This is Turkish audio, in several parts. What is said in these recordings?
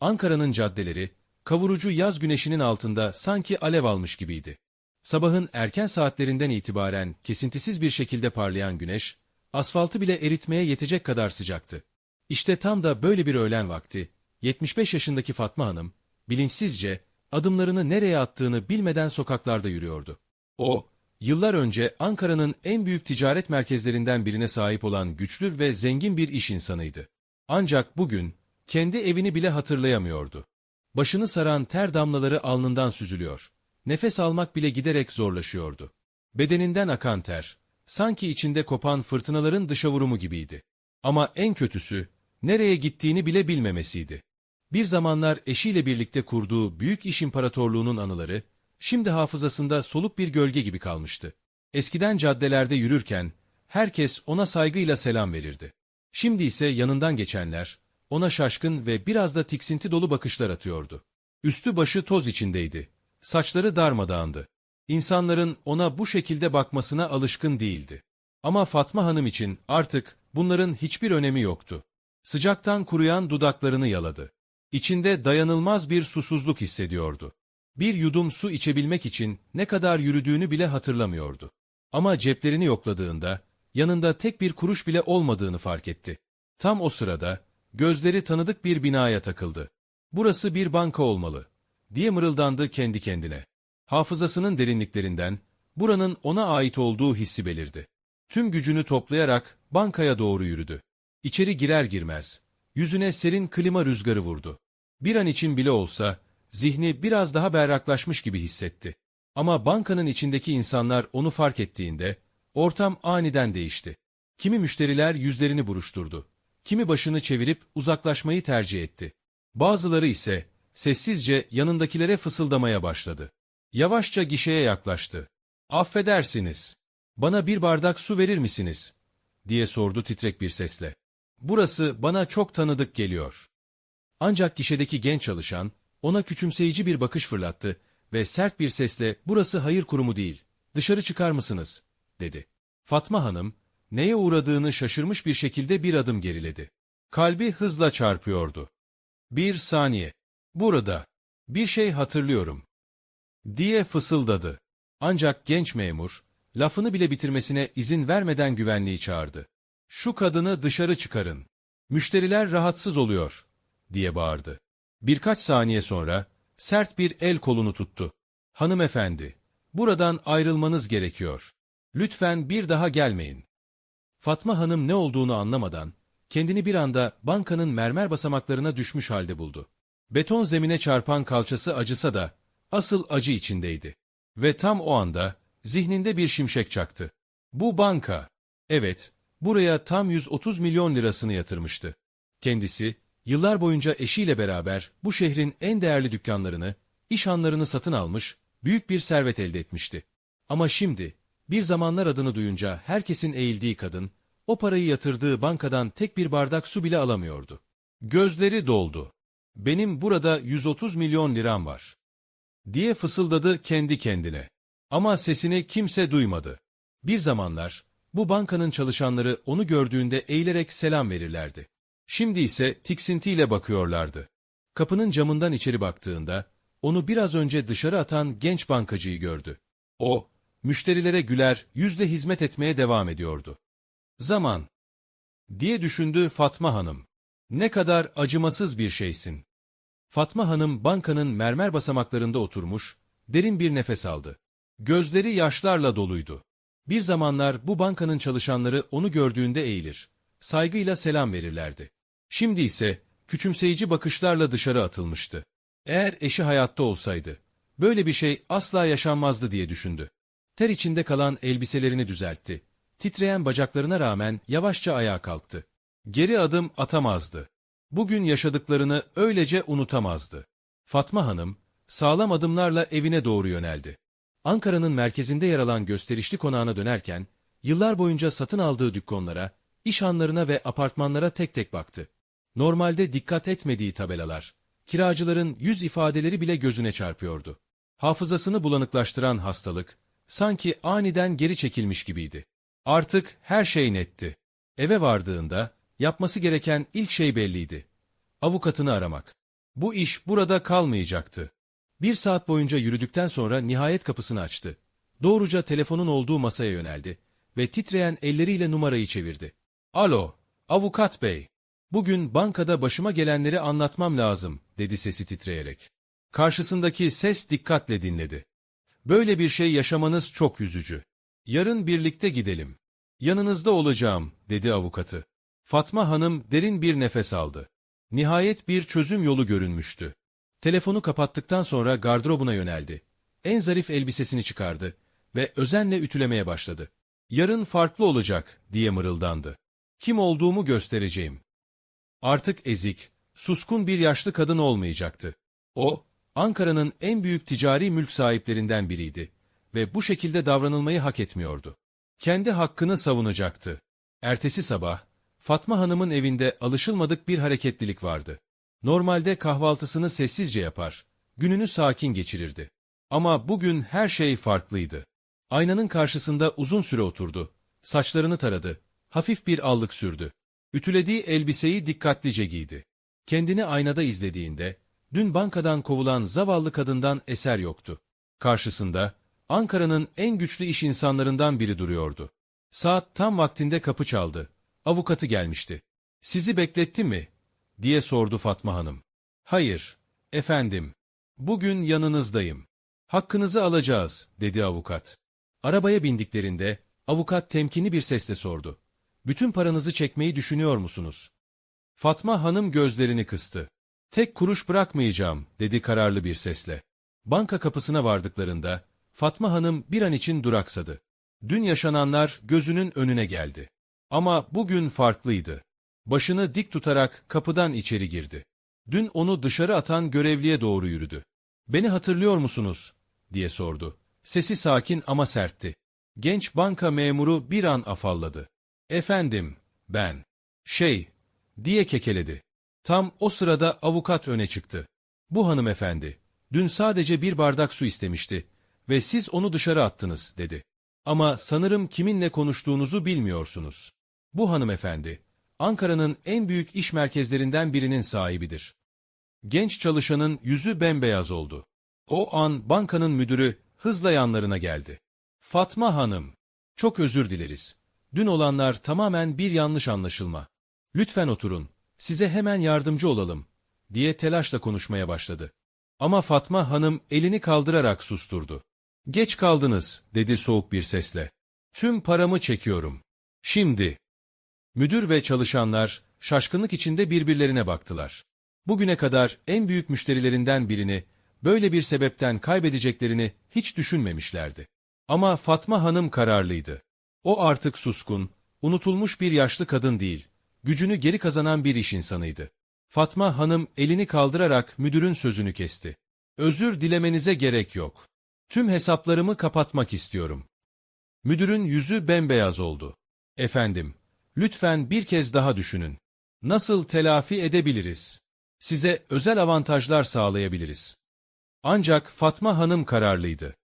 Ankara'nın caddeleri, kavurucu yaz güneşinin altında sanki alev almış gibiydi. Sabahın erken saatlerinden itibaren kesintisiz bir şekilde parlayan güneş, asfaltı bile eritmeye yetecek kadar sıcaktı. İşte tam da böyle bir öğlen vakti, 75 yaşındaki Fatma Hanım, bilinçsizce adımlarını nereye attığını bilmeden sokaklarda yürüyordu. O, yıllar önce Ankara'nın en büyük ticaret merkezlerinden birine sahip olan güçlü ve zengin bir iş insanıydı. Ancak bugün kendi evini bile hatırlayamıyordu. Başını saran ter damlaları alnından süzülüyor. Nefes almak bile giderek zorlaşıyordu. Bedeninden akan ter, sanki içinde kopan fırtınaların dışa vurumu gibiydi. Ama en kötüsü, nereye gittiğini bile bilmemesiydi. Bir zamanlar eşiyle birlikte kurduğu büyük iş imparatorluğunun anıları, şimdi hafızasında soluk bir gölge gibi kalmıştı. Eskiden caddelerde yürürken, herkes ona saygıyla selam verirdi. Şimdi ise yanından geçenler, ona şaşkın ve biraz da tiksinti dolu bakışlar atıyordu. Üstü başı toz içindeydi. Saçları darmadağındı. İnsanların ona bu şekilde bakmasına alışkın değildi. Ama Fatma Hanım için artık bunların hiçbir önemi yoktu. Sıcaktan kuruyan dudaklarını yaladı. İçinde dayanılmaz bir susuzluk hissediyordu. Bir yudum su içebilmek için ne kadar yürüdüğünü bile hatırlamıyordu. Ama ceplerini yokladığında yanında tek bir kuruş bile olmadığını fark etti. Tam o sırada gözleri tanıdık bir binaya takıldı. Burası bir banka olmalı, diye mırıldandı kendi kendine. Hafızasının derinliklerinden buranın ona ait olduğu hissi belirdi. Tüm gücünü toplayarak bankaya doğru yürüdü. İçeri girer girmez, yüzüne serin klima rüzgarı vurdu. Bir an için bile olsa, zihni biraz daha berraklaşmış gibi hissetti. Ama bankanın içindeki insanlar onu fark ettiğinde, ortam aniden değişti. Kimi müşteriler yüzlerini buruşturdu. Kimi başını çevirip uzaklaşmayı tercih etti. Bazıları ise sessizce yanındakilere fısıldamaya başladı. Yavaşça gişeye yaklaştı. Affedersiniz. Bana bir bardak su verir misiniz? diye sordu titrek bir sesle. Burası bana çok tanıdık geliyor. Ancak gişedeki genç çalışan ona küçümseyici bir bakış fırlattı ve sert bir sesle burası hayır kurumu değil, dışarı çıkar mısınız? dedi. Fatma Hanım, neye uğradığını şaşırmış bir şekilde bir adım geriledi. Kalbi hızla çarpıyordu. Bir saniye. Burada. Bir şey hatırlıyorum. Diye fısıldadı. Ancak genç memur, lafını bile bitirmesine izin vermeden güvenliği çağırdı. Şu kadını dışarı çıkarın. Müşteriler rahatsız oluyor, diye bağırdı. Birkaç saniye sonra, sert bir el kolunu tuttu. Hanımefendi, buradan ayrılmanız gerekiyor. Lütfen bir daha gelmeyin. Fatma Hanım ne olduğunu anlamadan, kendini bir anda bankanın mermer basamaklarına düşmüş halde buldu. Beton zemine çarpan kalçası acısa da, asıl acı içindeydi. Ve tam o anda, zihninde bir şimşek çaktı. Bu banka, evet, buraya tam 130 milyon lirasını yatırmıştı. Kendisi, yıllar boyunca eşiyle beraber bu şehrin en değerli dükkanlarını, iş hanlarını satın almış, büyük bir servet elde etmişti. Ama şimdi, bir zamanlar adını duyunca herkesin eğildiği kadın, o parayı yatırdığı bankadan tek bir bardak su bile alamıyordu. Gözleri doldu. Benim burada 130 milyon liram var. Diye fısıldadı kendi kendine. Ama sesini kimse duymadı. Bir zamanlar, bu bankanın çalışanları onu gördüğünde eğilerek selam verirlerdi. Şimdi ise tiksintiyle bakıyorlardı. Kapının camından içeri baktığında, onu biraz önce dışarı atan genç bankacıyı gördü. O, müşterilere güler, yüzle hizmet etmeye devam ediyordu. Zaman. Diye düşündü Fatma Hanım. Ne kadar acımasız bir şeysin. Fatma Hanım bankanın mermer basamaklarında oturmuş, derin bir nefes aldı. Gözleri yaşlarla doluydu. Bir zamanlar bu bankanın çalışanları onu gördüğünde eğilir, saygıyla selam verirlerdi. Şimdi ise küçümseyici bakışlarla dışarı atılmıştı. Eğer eşi hayatta olsaydı, böyle bir şey asla yaşanmazdı diye düşündü. Ter içinde kalan elbiselerini düzeltti. Titreyen bacaklarına rağmen yavaşça ayağa kalktı. Geri adım atamazdı. Bugün yaşadıklarını öylece unutamazdı. Fatma Hanım, sağlam adımlarla evine doğru yöneldi. Ankara'nın merkezinde yer alan gösterişli konağına dönerken, yıllar boyunca satın aldığı dükkanlara, iş hanlarına ve apartmanlara tek tek baktı. Normalde dikkat etmediği tabelalar, kiracıların yüz ifadeleri bile gözüne çarpıyordu. Hafızasını bulanıklaştıran hastalık, sanki aniden geri çekilmiş gibiydi. Artık her şey netti. Eve vardığında, yapması gereken ilk şey belliydi. Avukatını aramak. Bu iş burada kalmayacaktı. Bir saat boyunca yürüdükten sonra nihayet kapısını açtı. Doğruca telefonun olduğu masaya yöneldi ve titreyen elleriyle numarayı çevirdi. Alo, avukat bey. Bugün bankada başıma gelenleri anlatmam lazım, dedi sesi titreyerek. Karşısındaki ses dikkatle dinledi. Böyle bir şey yaşamanız çok üzücü. Yarın birlikte gidelim. Yanınızda olacağım, dedi avukatı. Fatma Hanım derin bir nefes aldı. Nihayet bir çözüm yolu görünmüştü. Telefonu kapattıktan sonra gardırobuna yöneldi. En zarif elbisesini çıkardı ve özenle ütülemeye başladı. Yarın farklı olacak, diye mırıldandı. Kim olduğumu göstereceğim. Artık ezik, suskun bir yaşlı kadın olmayacaktı. O, Ankara'nın en büyük ticari mülk sahiplerinden biriydi ve bu şekilde davranılmayı hak etmiyordu. Kendi hakkını savunacaktı. Ertesi sabah, Fatma Hanım'ın evinde alışılmadık bir hareketlilik vardı. Normalde kahvaltısını sessizce yapar, gününü sakin geçirirdi. Ama bugün her şey farklıydı. Aynanın karşısında uzun süre oturdu, saçlarını taradı, hafif bir allık sürdü. Ütülediği elbiseyi dikkatlice giydi. Kendini aynada izlediğinde, dün bankadan kovulan zavallı kadından eser yoktu. Karşısında, Ankara'nın en güçlü iş insanlarından biri duruyordu. Saat tam vaktinde kapı çaldı. Avukatı gelmişti. Sizi bekletti mi? diye sordu Fatma Hanım. Hayır, efendim. Bugün yanınızdayım. Hakkınızı alacağız, dedi avukat. Arabaya bindiklerinde, avukat temkinli bir sesle sordu. Bütün paranızı çekmeyi düşünüyor musunuz? Fatma Hanım gözlerini kıstı. Tek kuruş bırakmayacağım, dedi kararlı bir sesle. Banka kapısına vardıklarında, Fatma Hanım bir an için duraksadı. Dün yaşananlar gözünün önüne geldi. Ama bugün farklıydı. Başını dik tutarak kapıdan içeri girdi. Dün onu dışarı atan görevliye doğru yürüdü. Beni hatırlıyor musunuz? diye sordu. Sesi sakin ama sertti. Genç banka memuru bir an afalladı. Efendim, ben. Şey, diye kekeledi. Tam o sırada avukat öne çıktı. Bu hanımefendi, dün sadece bir bardak su istemişti ve siz onu dışarı attınız, dedi. Ama sanırım kiminle konuştuğunuzu bilmiyorsunuz. Bu hanımefendi, Ankara'nın en büyük iş merkezlerinden birinin sahibidir. Genç çalışanın yüzü bembeyaz oldu. O an bankanın müdürü hızla yanlarına geldi. Fatma Hanım, çok özür dileriz. Dün olanlar tamamen bir yanlış anlaşılma. Lütfen oturun, size hemen yardımcı olalım, diye telaşla konuşmaya başladı. Ama Fatma Hanım elini kaldırarak susturdu. Geç kaldınız, dedi soğuk bir sesle. Tüm paramı çekiyorum. Şimdi. Müdür ve çalışanlar şaşkınlık içinde birbirlerine baktılar. Bugüne kadar en büyük müşterilerinden birini böyle bir sebepten kaybedeceklerini hiç düşünmemişlerdi. Ama Fatma Hanım kararlıydı. O artık suskun, unutulmuş bir yaşlı kadın değil, gücünü geri kazanan bir iş insanıydı. Fatma Hanım elini kaldırarak müdürün sözünü kesti. Özür dilemenize gerek yok. Tüm hesaplarımı kapatmak istiyorum. Müdürün yüzü bembeyaz oldu. Efendim, lütfen bir kez daha düşünün. Nasıl telafi edebiliriz? Size özel avantajlar sağlayabiliriz. Ancak Fatma Hanım kararlıydı.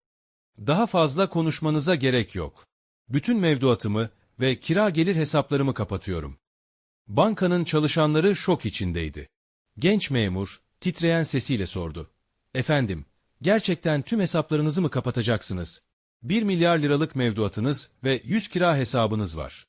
Daha fazla konuşmanıza gerek yok. Bütün mevduatımı ve kira gelir hesaplarımı kapatıyorum. Bankanın çalışanları şok içindeydi. Genç memur, titreyen sesiyle sordu. Efendim, gerçekten tüm hesaplarınızı mı kapatacaksınız? Bir milyar liralık mevduatınız ve yüz kira hesabınız var.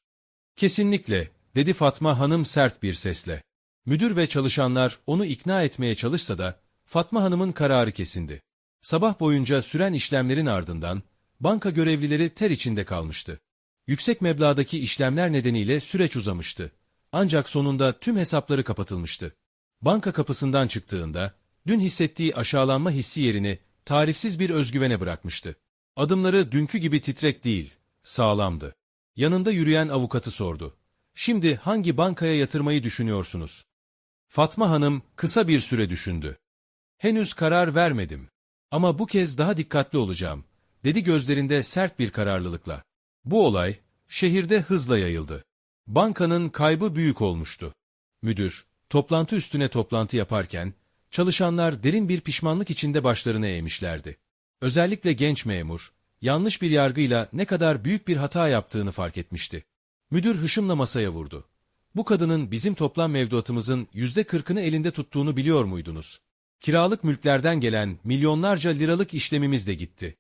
Kesinlikle, dedi Fatma Hanım sert bir sesle. Müdür ve çalışanlar onu ikna etmeye çalışsa da, Fatma Hanım'ın kararı kesindi. Sabah boyunca süren işlemlerin ardından, banka görevlileri ter içinde kalmıştı. Yüksek meblağdaki işlemler nedeniyle süreç uzamıştı. Ancak sonunda tüm hesapları kapatılmıştı. Banka kapısından çıktığında, dün hissettiği aşağılanma hissi yerini tarifsiz bir özgüvene bırakmıştı. Adımları dünkü gibi titrek değil, sağlamdı. Yanında yürüyen avukatı sordu. Şimdi hangi bankaya yatırmayı düşünüyorsunuz? Fatma Hanım kısa bir süre düşündü. Henüz karar vermedim. Ama bu kez daha dikkatli olacağım, dedi gözlerinde sert bir kararlılıkla. Bu olay, şehirde hızla yayıldı. Bankanın kaybı büyük olmuştu. Müdür, toplantı üstüne toplantı yaparken, çalışanlar derin bir pişmanlık içinde başlarını eğmişlerdi. Özellikle genç memur, yanlış bir yargıyla ne kadar büyük bir hata yaptığını fark etmişti. Müdür hışımla masaya vurdu. Bu kadının bizim toplam mevduatımızın yüzde kırkını elinde tuttuğunu biliyor muydunuz? Kiralık mülklerden gelen milyonlarca liralık işlemimiz de gitti.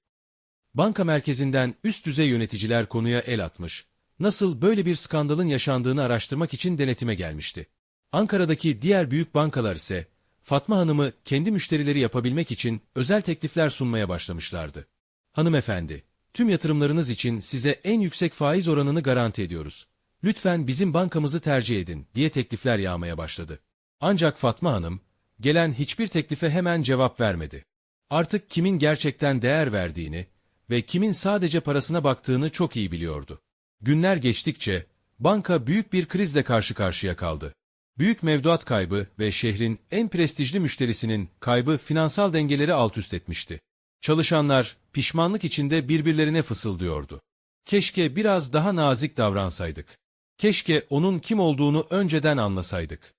Banka merkezinden üst düzey yöneticiler konuya el atmış, nasıl böyle bir skandalın yaşandığını araştırmak için denetime gelmişti. Ankara'daki diğer büyük bankalar ise Fatma Hanım'ı kendi müşterileri yapabilmek için özel teklifler sunmaya başlamışlardı. Hanımefendi, tüm yatırımlarınız için size en yüksek faiz oranını garanti ediyoruz. Lütfen bizim bankamızı tercih edin diye teklifler yağmaya başladı. Ancak Fatma Hanım, gelen hiçbir teklife hemen cevap vermedi. Artık kimin gerçekten değer verdiğini ve kimin sadece parasına baktığını çok iyi biliyordu. Günler geçtikçe banka büyük bir krizle karşı karşıya kaldı. Büyük mevduat kaybı ve şehrin en prestijli müşterisinin kaybı finansal dengeleri alt üst etmişti. Çalışanlar pişmanlık içinde birbirlerine fısıldıyordu. Keşke biraz daha nazik davransaydık. Keşke onun kim olduğunu önceden anlasaydık.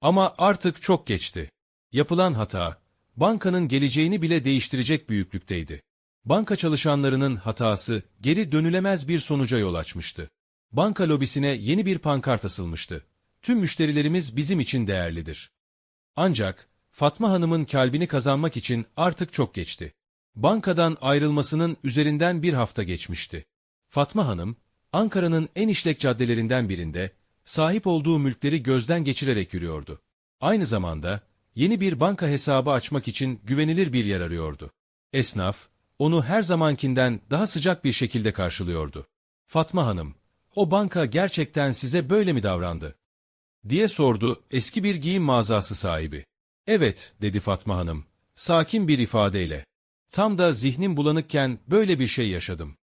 Ama artık çok geçti. Yapılan hata, bankanın geleceğini bile değiştirecek büyüklükteydi. Banka çalışanlarının hatası geri dönülemez bir sonuca yol açmıştı. Banka lobisine yeni bir pankart asılmıştı. Tüm müşterilerimiz bizim için değerlidir. Ancak Fatma Hanım'ın kalbini kazanmak için artık çok geçti. Bankadan ayrılmasının üzerinden bir hafta geçmişti. Fatma Hanım, Ankara'nın en işlek caddelerinden birinde sahip olduğu mülkleri gözden geçirerek yürüyordu. Aynı zamanda yeni bir banka hesabı açmak için güvenilir bir yer arıyordu. Esnaf, onu her zamankinden daha sıcak bir şekilde karşılıyordu. Fatma Hanım, o banka gerçekten size böyle mi davrandı? diye sordu eski bir giyim mağazası sahibi. Evet, dedi Fatma Hanım, sakin bir ifadeyle. Tam da zihnim bulanıkken böyle bir şey yaşadım.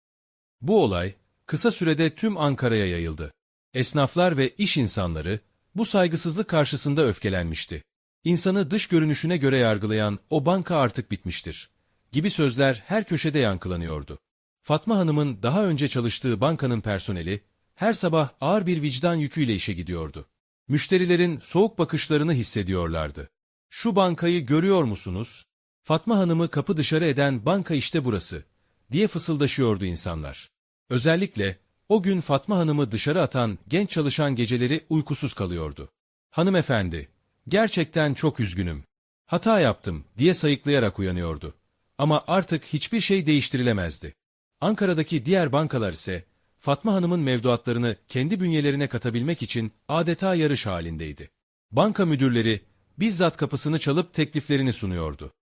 Bu olay, kısa sürede tüm Ankara'ya yayıldı. Esnaflar ve iş insanları, bu saygısızlık karşısında öfkelenmişti. İnsanı dış görünüşüne göre yargılayan o banka artık bitmiştir. Gibi sözler her köşede yankılanıyordu. Fatma Hanım'ın daha önce çalıştığı bankanın personeli, her sabah ağır bir vicdan yüküyle işe gidiyordu. Müşterilerin soğuk bakışlarını hissediyorlardı. Şu bankayı görüyor musunuz? Fatma Hanım'ı kapı dışarı eden banka işte burası, diye fısıldaşıyordu insanlar. Özellikle o gün Fatma Hanım'ı dışarı atan genç çalışan geceleri uykusuz kalıyordu. Hanımefendi, gerçekten çok üzgünüm. Hata yaptım diye sayıklayarak uyanıyordu. Ama artık hiçbir şey değiştirilemezdi. Ankara'daki diğer bankalar ise Fatma Hanım'ın mevduatlarını kendi bünyelerine katabilmek için adeta yarış halindeydi. Banka müdürleri bizzat kapısını çalıp tekliflerini sunuyordu.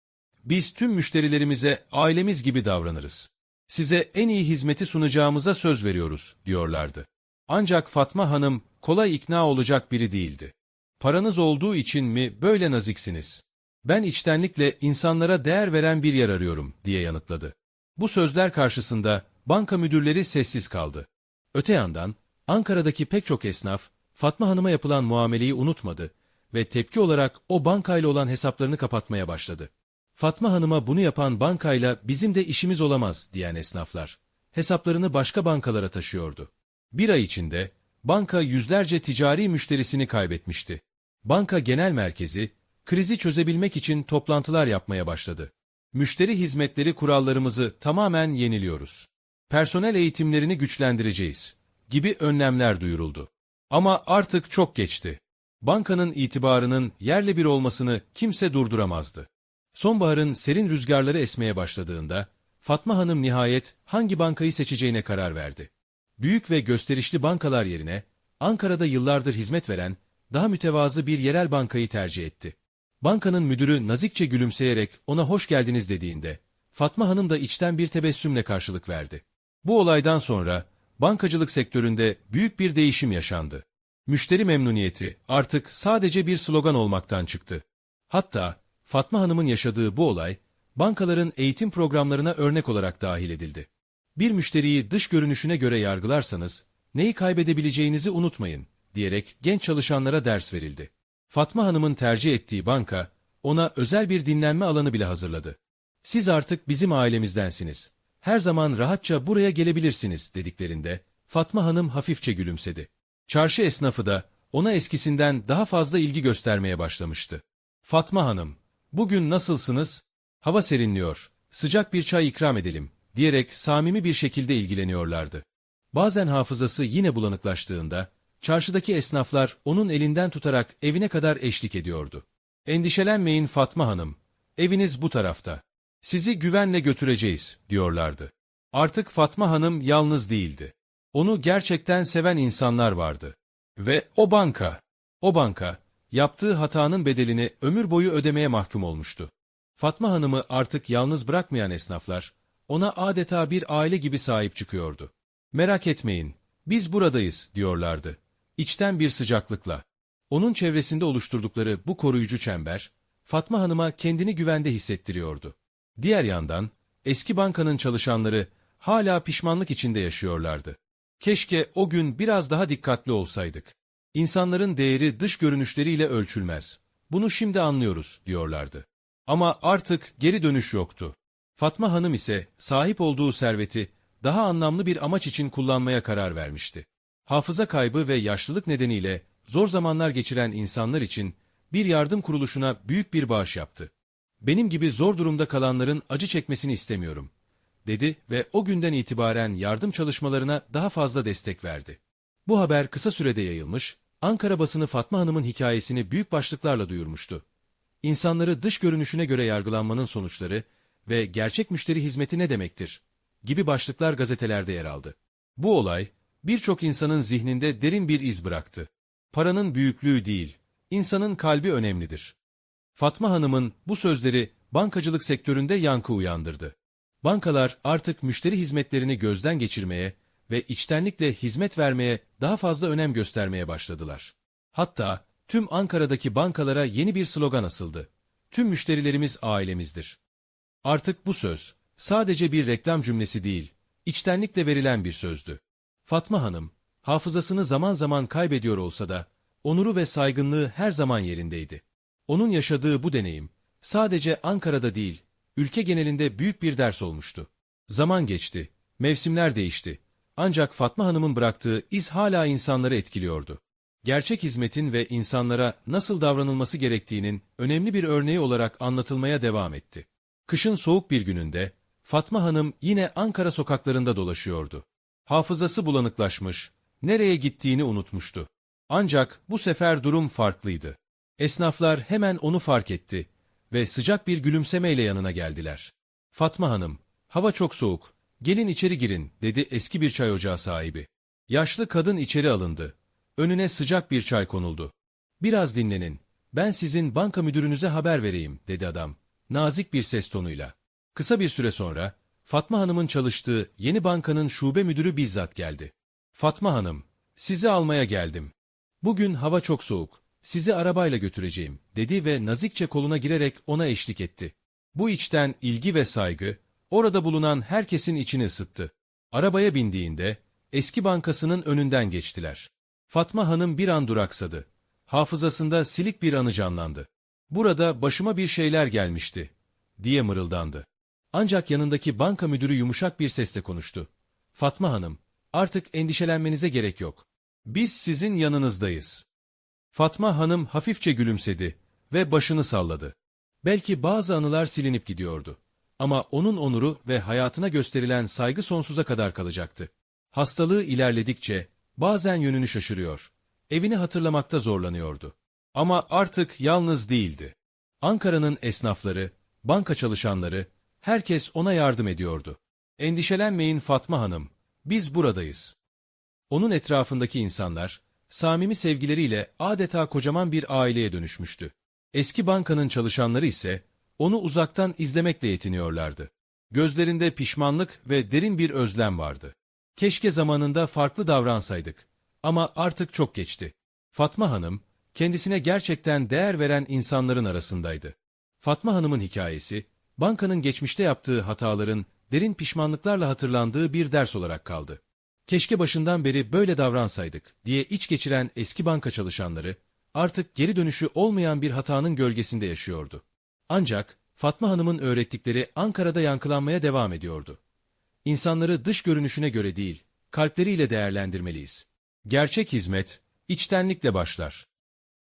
Biz tüm müşterilerimize ailemiz gibi davranırız. Size en iyi hizmeti sunacağımıza söz veriyoruz, diyorlardı. Ancak Fatma Hanım kolay ikna olacak biri değildi. Paranız olduğu için mi böyle naziksiniz? Ben içtenlikle insanlara değer veren bir yer arıyorum, diye yanıtladı. Bu sözler karşısında banka müdürleri sessiz kaldı. Öte yandan, Ankara'daki pek çok esnaf, Fatma Hanım'a yapılan muameleyi unutmadı ve tepki olarak o bankayla olan hesaplarını kapatmaya başladı. Fatma Hanım'a bunu yapan bankayla bizim de işimiz olamaz diyen esnaflar, hesaplarını başka bankalara taşıyordu. Bir ay içinde, banka yüzlerce ticari müşterisini kaybetmişti. Banka genel merkezi, krizi çözebilmek için toplantılar yapmaya başladı. Müşteri hizmetleri kurallarımızı tamamen yeniliyoruz. Personel eğitimlerini güçlendireceğiz gibi önlemler duyuruldu. Ama artık çok geçti. Bankanın itibarının yerle bir olmasını kimse durduramazdı. Sonbaharın serin rüzgarları esmeye başladığında, Fatma Hanım nihayet hangi bankayı seçeceğine karar verdi. Büyük ve gösterişli bankalar yerine, Ankara'da yıllardır hizmet veren, daha mütevazı bir yerel bankayı tercih etti. Bankanın müdürü nazikçe gülümseyerek ona hoş geldiniz dediğinde, Fatma Hanım da içten bir tebessümle karşılık verdi. Bu olaydan sonra, bankacılık sektöründe büyük bir değişim yaşandı. Müşteri memnuniyeti artık sadece bir slogan olmaktan çıktı. Hatta, Fatma Hanım'ın yaşadığı bu olay, bankaların eğitim programlarına örnek olarak dahil edildi. Bir müşteriyi dış görünüşüne göre yargılarsanız, neyi kaybedebileceğinizi unutmayın, diyerek genç çalışanlara ders verildi. Fatma Hanım'ın tercih ettiği banka, ona özel bir dinlenme alanı bile hazırladı. Siz artık bizim ailemizdensiniz. Her zaman rahatça buraya gelebilirsiniz dediklerinde, Fatma Hanım hafifçe gülümsedi. Çarşı esnafı da ona eskisinden daha fazla ilgi göstermeye başlamıştı. Fatma Hanım, bugün nasılsınız? Hava serinliyor, sıcak bir çay ikram edelim, diyerek samimi bir şekilde ilgileniyorlardı. Bazen hafızası yine bulanıklaştığında, çarşıdaki esnaflar onun elinden tutarak evine kadar eşlik ediyordu. Endişelenmeyin Fatma Hanım, eviniz bu tarafta. Sizi güvenle götüreceğiz, diyorlardı. Artık Fatma Hanım yalnız değildi. Onu gerçekten seven insanlar vardı. Ve o banka, o banka, yaptığı hatanın bedelini ömür boyu ödemeye mahkum olmuştu. Fatma Hanım'ı artık yalnız bırakmayan esnaflar, ona adeta bir aile gibi sahip çıkıyordu. Merak etmeyin, biz buradayız, diyorlardı. İçten bir sıcaklıkla. Onun çevresinde oluşturdukları bu koruyucu çember, Fatma Hanım'a kendini güvende hissettiriyordu. Diğer yandan, eski bankanın çalışanları hala pişmanlık içinde yaşıyorlardı. Keşke o gün biraz daha dikkatli olsaydık. İnsanların değeri dış görünüşleriyle ölçülmez. Bunu şimdi anlıyoruz, diyorlardı. Ama artık geri dönüş yoktu. Fatma Hanım ise sahip olduğu serveti daha anlamlı bir amaç için kullanmaya karar vermişti. Hafıza kaybı ve yaşlılık nedeniyle zor zamanlar geçiren insanlar için bir yardım kuruluşuna büyük bir bağış yaptı. Benim gibi zor durumda kalanların acı çekmesini istemiyorum, dedi ve o günden itibaren yardım çalışmalarına daha fazla destek verdi. Bu haber kısa sürede yayılmış, Ankara basını Fatma Hanım'ın hikayesini büyük başlıklarla duyurmuştu. İnsanları dış görünüşüne göre yargılanmanın sonuçları ve gerçek müşteri hizmeti ne demektir gibi başlıklar gazetelerde yer aldı. Bu olay, birçok insanın zihninde derin bir iz bıraktı. Paranın büyüklüğü değil, insanın kalbi önemlidir. Fatma Hanım'ın bu sözleri bankacılık sektöründe yankı uyandırdı. Bankalar artık müşteri hizmetlerini gözden geçirmeye ve içtenlikle hizmet vermeye daha fazla önem göstermeye başladılar. Hatta tüm Ankara'daki bankalara yeni bir slogan asıldı. Tüm müşterilerimiz ailemizdir. Artık bu söz sadece bir reklam cümlesi değil, içtenlikle verilen bir sözdü. Fatma Hanım, hafızasını zaman zaman kaybediyor olsa da, onuru ve saygınlığı her zaman yerindeydi. Onun yaşadığı bu deneyim, sadece Ankara'da değil, ülke genelinde büyük bir ders olmuştu. Zaman geçti, mevsimler değişti. Ancak Fatma Hanım'ın bıraktığı iz hala insanları etkiliyordu. Gerçek hizmetin ve insanlara nasıl davranılması gerektiğinin önemli bir örneği olarak anlatılmaya devam etti. Kışın soğuk bir gününde, Fatma Hanım yine Ankara sokaklarında dolaşıyordu. Hafızası bulanıklaşmış, nereye gittiğini unutmuştu. Ancak bu sefer durum farklıydı. Esnaflar hemen onu fark etti ve sıcak bir gülümsemeyle yanına geldiler. Fatma Hanım, hava çok soğuk, gelin içeri girin, dedi eski bir çay ocağı sahibi. Yaşlı kadın içeri alındı. Önüne sıcak bir çay konuldu. Biraz dinlenin, ben sizin banka müdürünüze haber vereyim, dedi adam, nazik bir ses tonuyla. Kısa bir süre sonra, Fatma Hanım'ın çalıştığı yeni bankanın şube müdürü bizzat geldi. Fatma Hanım, sizi almaya geldim. Bugün hava çok soğuk, sizi arabayla götüreceğim, dedi ve nazikçe koluna girerek ona eşlik etti. Bu içten ilgi ve saygı, orada bulunan herkesin içini ısıttı. Arabaya bindiğinde, eski bankasının önünden geçtiler. Fatma Hanım bir an duraksadı. Hafızasında silik bir anı canlandı. Burada başıma bir şeyler gelmişti, diye mırıldandı. Ancak yanındaki banka müdürü yumuşak bir sesle konuştu. Fatma Hanım, artık endişelenmenize gerek yok. Biz sizin yanınızdayız. Fatma Hanım hafifçe gülümsedi ve başını salladı. Belki bazı anılar silinip gidiyordu. Ama onun onuru ve hayatına gösterilen saygı sonsuza kadar kalacaktı. Hastalığı ilerledikçe bazen yönünü şaşırıyor. Evini hatırlamakta zorlanıyordu. Ama artık yalnız değildi. Ankara'nın esnafları, banka çalışanları, herkes ona yardım ediyordu. Endişelenmeyin Fatma Hanım, biz buradayız. Onun etrafındaki insanlar, samimi sevgileriyle adeta kocaman bir aileye dönüşmüştü. Eski bankanın çalışanları ise onu uzaktan izlemekle yetiniyorlardı. Gözlerinde pişmanlık ve derin bir özlem vardı. Keşke zamanında farklı davransaydık. Ama artık çok geçti. Fatma Hanım, kendisine gerçekten değer veren insanların arasındaydı. Fatma Hanım'ın hikayesi, bankanın geçmişte yaptığı hataların derin pişmanlıklarla hatırlandığı bir ders olarak kaldı. Keşke başından beri böyle davransaydık diye iç geçiren eski banka çalışanları artık geri dönüşü olmayan bir hatanın gölgesinde yaşıyordu. Ancak Fatma Hanım'ın öğrettikleri Ankara'da yankılanmaya devam ediyordu. İnsanları dış görünüşüne göre değil, kalpleriyle değerlendirmeliyiz. Gerçek hizmet, içtenlikle başlar.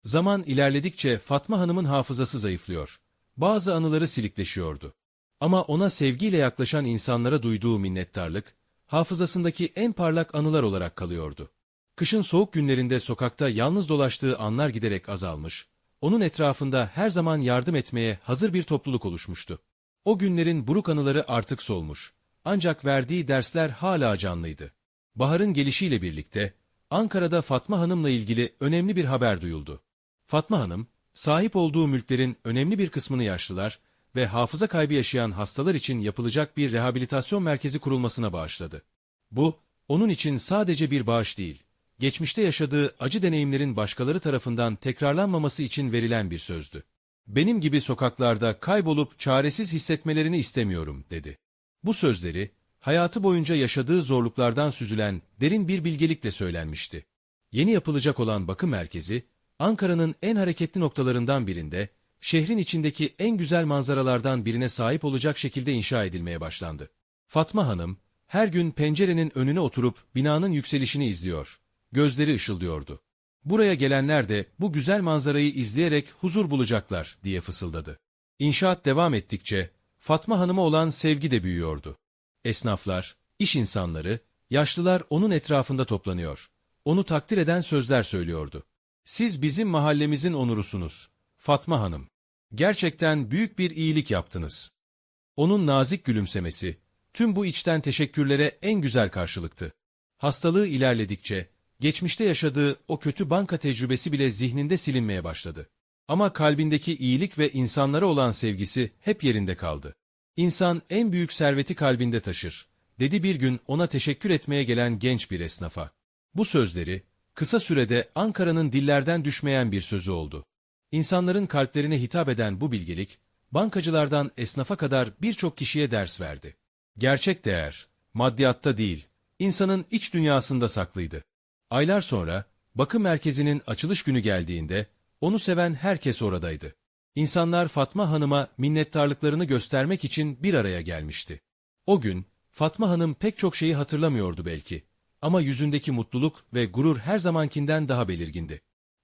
Zaman ilerledikçe Fatma Hanım'ın hafızası zayıflıyor. Bazı anıları silikleşiyordu. Ama ona sevgiyle yaklaşan insanlara duyduğu minnettarlık, hafızasındaki en parlak anılar olarak kalıyordu. Kışın soğuk günlerinde sokakta yalnız dolaştığı anlar giderek azalmış, onun etrafında her zaman yardım etmeye hazır bir topluluk oluşmuştu. O günlerin buruk anıları artık solmuş. Ancak verdiği dersler hala canlıydı. Baharın gelişiyle birlikte Ankara'da Fatma Hanım'la ilgili önemli bir haber duyuldu. Fatma Hanım, sahip olduğu mülklerin önemli bir kısmını yaşlılar ve hafıza kaybı yaşayan hastalar için yapılacak bir rehabilitasyon merkezi kurulmasına bağışladı. Bu, onun için sadece bir bağış değil, geçmişte yaşadığı acı deneyimlerin başkaları tarafından tekrarlanmaması için verilen bir sözdü. Benim gibi sokaklarda kaybolup çaresiz hissetmelerini istemiyorum, dedi. Bu sözleri, hayatı boyunca yaşadığı zorluklardan süzülen derin bir bilgelikle söylenmişti. Yeni yapılacak olan bakım merkezi, Ankara'nın en hareketli noktalarından birinde, şehrin içindeki en güzel manzaralardan birine sahip olacak şekilde inşa edilmeye başlandı. Fatma Hanım, her gün pencerenin önüne oturup binanın yükselişini izliyor. Gözleri ışıldıyordu. Buraya gelenler de bu güzel manzarayı izleyerek huzur bulacaklar diye fısıldadı. İnşaat devam ettikçe Fatma Hanım'a olan sevgi de büyüyordu. Esnaflar, iş insanları, yaşlılar onun etrafında toplanıyor. Onu takdir eden sözler söylüyordu. Siz bizim mahallemizin onurusunuz. Fatma Hanım. Gerçekten büyük bir iyilik yaptınız. Onun nazik gülümsemesi, tüm bu içten teşekkürlere en güzel karşılıktı. Hastalığı ilerledikçe, geçmişte yaşadığı o kötü banka tecrübesi bile zihninde silinmeye başladı. Ama kalbindeki iyilik ve insanlara olan sevgisi hep yerinde kaldı. İnsan en büyük serveti kalbinde taşır, dedi bir gün ona teşekkür etmeye gelen genç bir esnafa. Bu sözleri, kısa sürede Ankara'nın dillerden düşmeyen bir sözü oldu. İnsanların kalplerine hitap eden bu bilgelik, bankacılardan esnafa kadar birçok kişiye ders verdi. Gerçek değer, maddiyatta değil, insanın iç dünyasında saklıydı. Aylar sonra, bakım merkezinin açılış günü geldiğinde, onu seven herkes oradaydı. İnsanlar Fatma Hanım'a minnettarlıklarını göstermek için bir araya gelmişti. O gün, Fatma Hanım pek çok şeyi hatırlamıyordu belki. Ama yüzündeki mutluluk ve gurur her zamankinden daha belirgindi.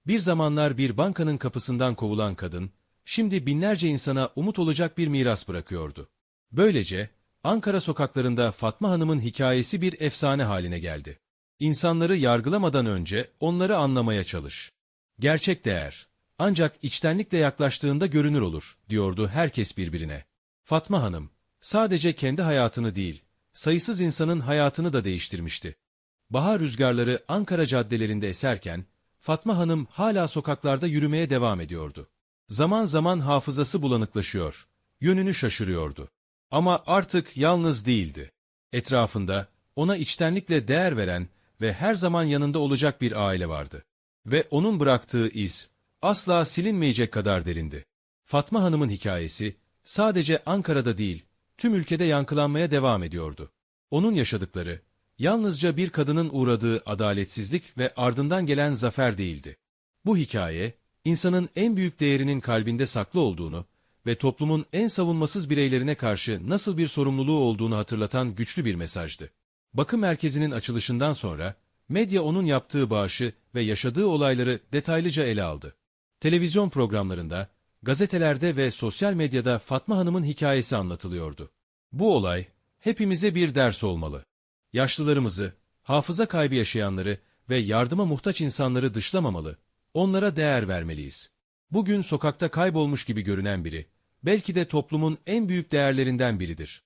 Bir zamanlar bir bankanın kapısından kovulan kadın, şimdi binlerce insana umut olacak bir miras bırakıyordu. Böylece, Ankara sokaklarında Fatma Hanım'ın hikayesi bir efsane haline geldi. İnsanları yargılamadan önce onları anlamaya çalış. Gerçek değer, ancak içtenlikle yaklaştığında görünür olur, diyordu herkes birbirine. Fatma Hanım, sadece kendi hayatını değil, sayısız insanın hayatını da değiştirmişti. Bahar rüzgarları Ankara caddelerinde eserken, Fatma Hanım hala sokaklarda yürümeye devam ediyordu. Zaman zaman hafızası bulanıklaşıyor, yönünü şaşırıyordu. Ama artık yalnız değildi. Etrafında, ona içtenlikle değer veren ve her zaman yanında olacak bir aile vardı. Ve onun bıraktığı iz, asla silinmeyecek kadar derindi. Fatma Hanım'ın hikayesi, sadece Ankara'da değil, tüm ülkede yankılanmaya devam ediyordu. Onun yaşadıkları, yalnızca bir kadının uğradığı adaletsizlik ve ardından gelen zafer değildi. Bu hikaye, insanın en büyük değerinin kalbinde saklı olduğunu ve toplumun en savunmasız bireylerine karşı nasıl bir sorumluluğu olduğunu hatırlatan güçlü bir mesajdı. Bakım merkezinin açılışından sonra, medya onun yaptığı bağışı ve yaşadığı olayları detaylıca ele aldı. Televizyon programlarında, gazetelerde ve sosyal medyada Fatma Hanım'ın hikayesi anlatılıyordu. Bu olay, hepimize bir ders olmalı. Yaşlılarımızı, hafıza kaybı yaşayanları ve yardıma muhtaç insanları dışlamamalı, onlara değer vermeliyiz. Bugün sokakta kaybolmuş gibi görünen biri, belki de toplumun en büyük değerlerinden biridir.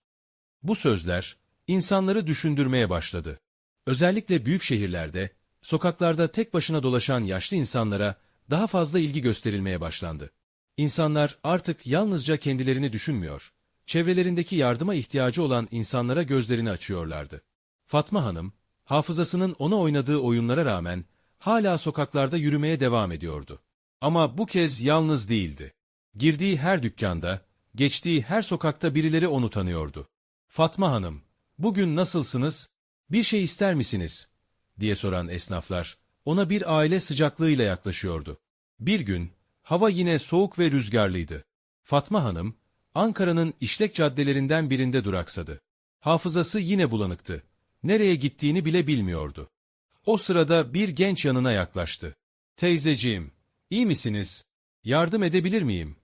Bu sözler, insanları düşündürmeye başladı. Özellikle büyük şehirlerde, sokaklarda tek başına dolaşan yaşlı insanlara daha fazla ilgi gösterilmeye başlandı. İnsanlar artık yalnızca kendilerini düşünmüyor, çevrelerindeki yardıma ihtiyacı olan insanlara gözlerini açıyorlardı. Fatma Hanım, hafızasının ona oynadığı oyunlara rağmen hala sokaklarda yürümeye devam ediyordu. Ama bu kez yalnız değildi. Girdiği her dükkanda, geçtiği her sokakta birileri onu tanıyordu. Fatma Hanım, bugün nasılsınız? Bir şey ister misiniz? diye soran esnaflar, ona bir aile sıcaklığıyla yaklaşıyordu. Bir gün, hava yine soğuk ve rüzgarlıydı. Fatma Hanım, Ankara'nın işlek caddelerinden birinde duraksadı. Hafızası yine bulanıktı. Nereye gittiğini bile bilmiyordu. O sırada bir genç yanına yaklaştı. Teyzeciğim, iyi misiniz? Yardım edebilir miyim?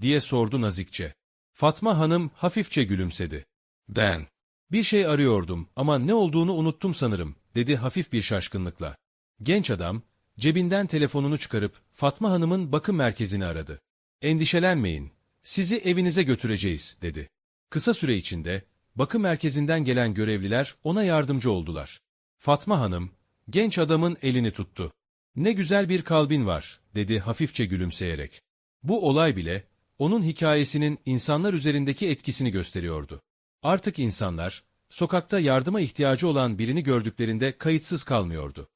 diye sordu nazikçe. Fatma Hanım hafifçe gülümsedi. Ben. Bir şey arıyordum ama ne olduğunu unuttum sanırım, dedi hafif bir şaşkınlıkla. Genç adam, Cebinden telefonunu çıkarıp Fatma Hanım'ın bakım merkezini aradı. Endişelenmeyin, sizi evinize götüreceğiz, dedi. Kısa süre içinde bakım merkezinden gelen görevliler ona yardımcı oldular. Fatma Hanım, genç adamın elini tuttu. Ne güzel bir kalbin var, dedi hafifçe gülümseyerek. Bu olay bile, onun hikayesinin insanlar üzerindeki etkisini gösteriyordu. Artık insanlar, sokakta yardıma ihtiyacı olan birini gördüklerinde kayıtsız kalmıyordu.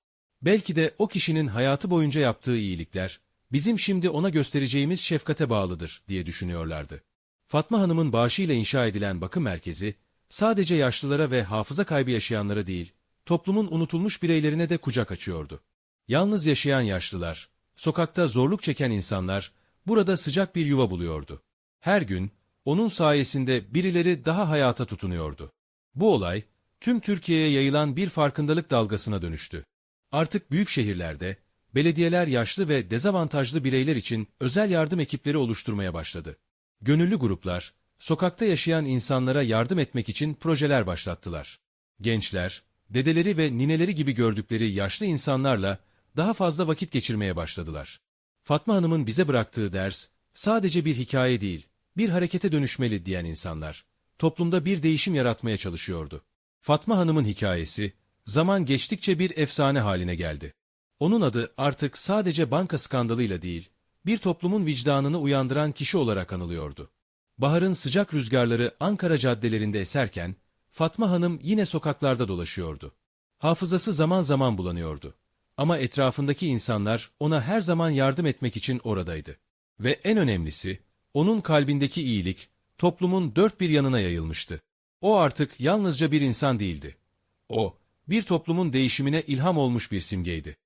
Belki de o kişinin hayatı boyunca yaptığı iyilikler, bizim şimdi ona göstereceğimiz şefkate bağlıdır, diye düşünüyorlardı. Fatma Hanım'ın bağışıyla inşa edilen bakım merkezi, sadece yaşlılara ve hafıza kaybı yaşayanlara değil, toplumun unutulmuş bireylerine de kucak açıyordu. Yalnız yaşayan yaşlılar, sokakta zorluk çeken insanlar, burada sıcak bir yuva buluyordu. Her gün, onun sayesinde birileri daha hayata tutunuyordu. Bu olay, tüm Türkiye'ye yayılan bir farkındalık dalgasına dönüştü. Artık büyük şehirlerde, belediyeler yaşlı ve dezavantajlı bireyler için özel yardım ekipleri oluşturmaya başladı. Gönüllü gruplar, sokakta yaşayan insanlara yardım etmek için projeler başlattılar. Gençler, dedeleri ve nineleri gibi gördükleri yaşlı insanlarla daha fazla vakit geçirmeye başladılar. Fatma Hanım'ın bize bıraktığı ders, sadece bir hikaye değil, bir harekete dönüşmeli diyen insanlar, toplumda bir değişim yaratmaya çalışıyordu. Fatma Hanım'ın hikayesi, zaman geçtikçe bir efsane haline geldi. Onun adı artık sadece banka skandalıyla değil, bir toplumun vicdanını uyandıran kişi olarak anılıyordu. Baharın sıcak rüzgarları Ankara caddelerinde eserken, Fatma Hanım yine sokaklarda dolaşıyordu. Hafızası zaman zaman bulanıyordu. Ama etrafındaki insanlar ona her zaman yardım etmek için oradaydı. Ve en önemlisi, onun kalbindeki iyilik, toplumun dört bir yanına yayılmıştı. O artık yalnızca bir insan değildi. O, bir toplumun değişimine ilham olmuş bir simgeydi.